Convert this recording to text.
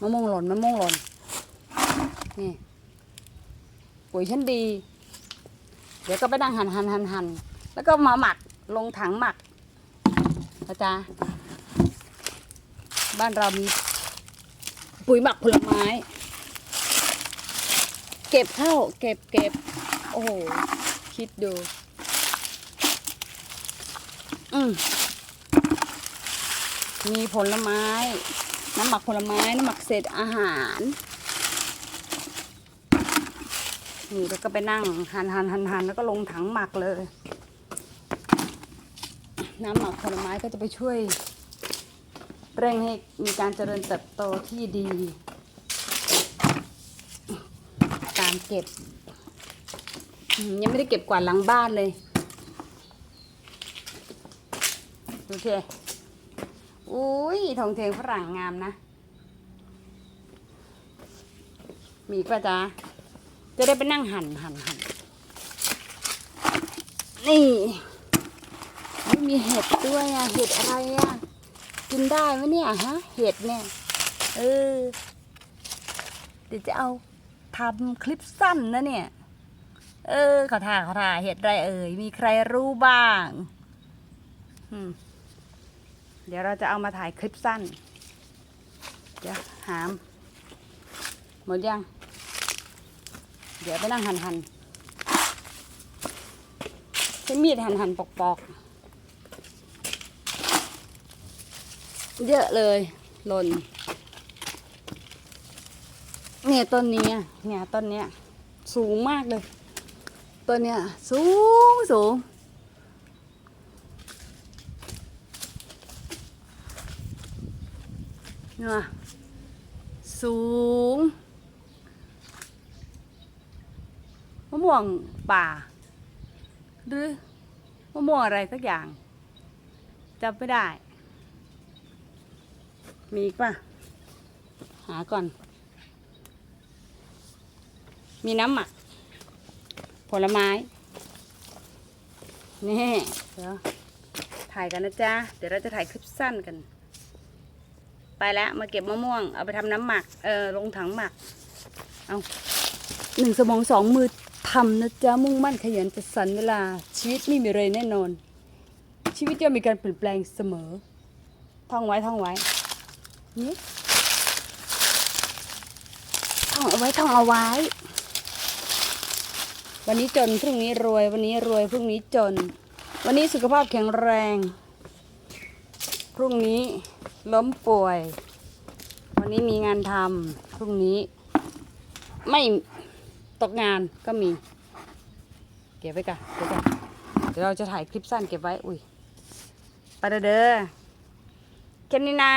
มะม่วงหล่นมะม่วงหล่นนี่ปุ๋ยชั้นดี เดี๋ยวก็ไปนั่งหันหันหันหันแล้วก็มาหมักลงถังหมักนะจ๊ะบ้านเรามีปุ๋ยหมักผลไม้ เก็บเข้าเก็บเก็บโอ้โหคิดดู อืมมีผลไม้ น้ำหมักผลไม้ น้ำหมักเศษอาหาร นี่แล้วก็ไปนั่งหันหันหันหันแล้วก็ลงถังหมักเลย น้ำหมักผลไม้ก็จะไปช่วยเร่งให้มีการเจริญเติบโตที่ดี การเก็บ ยังไม่ได้เก็บกวาดหลังบ้านเลย ดูเถอะ อุ้ยทองเทงฝรั่งงามนะ มีกป่ะจ๊ะจะได้ไปนั่งหั่นหั่นหั่นนี่ไม่มีเห็ดด้วยอะเห็ดอะไรอะกินได้ไหมเนี่ยฮะ เห็ดเนี่ย เออ เดี๋ยวจะเอาทำคลิปสั้นนะเนี่ย เออขอถ่าขอถ่าเห็ดไรเอ่ย มีใครรู้บ้าง อืม เดี๋ยวเราจะเอามาถ่ายคลิปสั้น เดี๋ยวหาม หมดยัง เดี๋ยวไปนั่งหันหันใช้มีดหันหันปอกปอกเยอะเลยหล่นเนี่ยต้นนี้เนี่ยต้นเนี้ยสูงมากเลย ต้นเนี้ยสูงสูง เนี่ยสูงมะม่วงป่า หรือมะม่วงอะไรสักอย่างจำไม่ได้ มีอีกป่ะ หาก่อน มีน้ำหมัก ผลไม้ นี่ เดี๋ยวถ่ายกันนะจ๊ะ เดี๋ยวเราจะถ่ายคลิปสั้นกัน ไปแล้วมาเก็บมะม่วง เอาไปทำน้ำหมัก เออลงถังหมัก เอาหนึ่งสมองสองมือทำนะจ๊ะมุ่งมั่นขยันจะสรรเวลา ชีวิตไม่มีเลยแน่นอน ชีวิตจะมีการเปลี่ยนแปลงเสมอ ท่องไว้ท่องไว้นี่ท่องเอาไว้ท่องเอาไว้ วันนี้จนพรุ่งนี้รวย วันนี้รวยพรุ่งนี้จน วันนี้สุขภาพแข็งแรง พรุ่งนี้ ล้มป่วย วันนี้มีงานทำพรุ่งนี้ ไม่ตกงานก็มี เก็บไว้ก่อนเดี๋ยวเดี๋ยวเราจะถ่ายคลิปสั้นเก็บไว้ อุ้ยไปเด้อเด้อแค่นี้นะ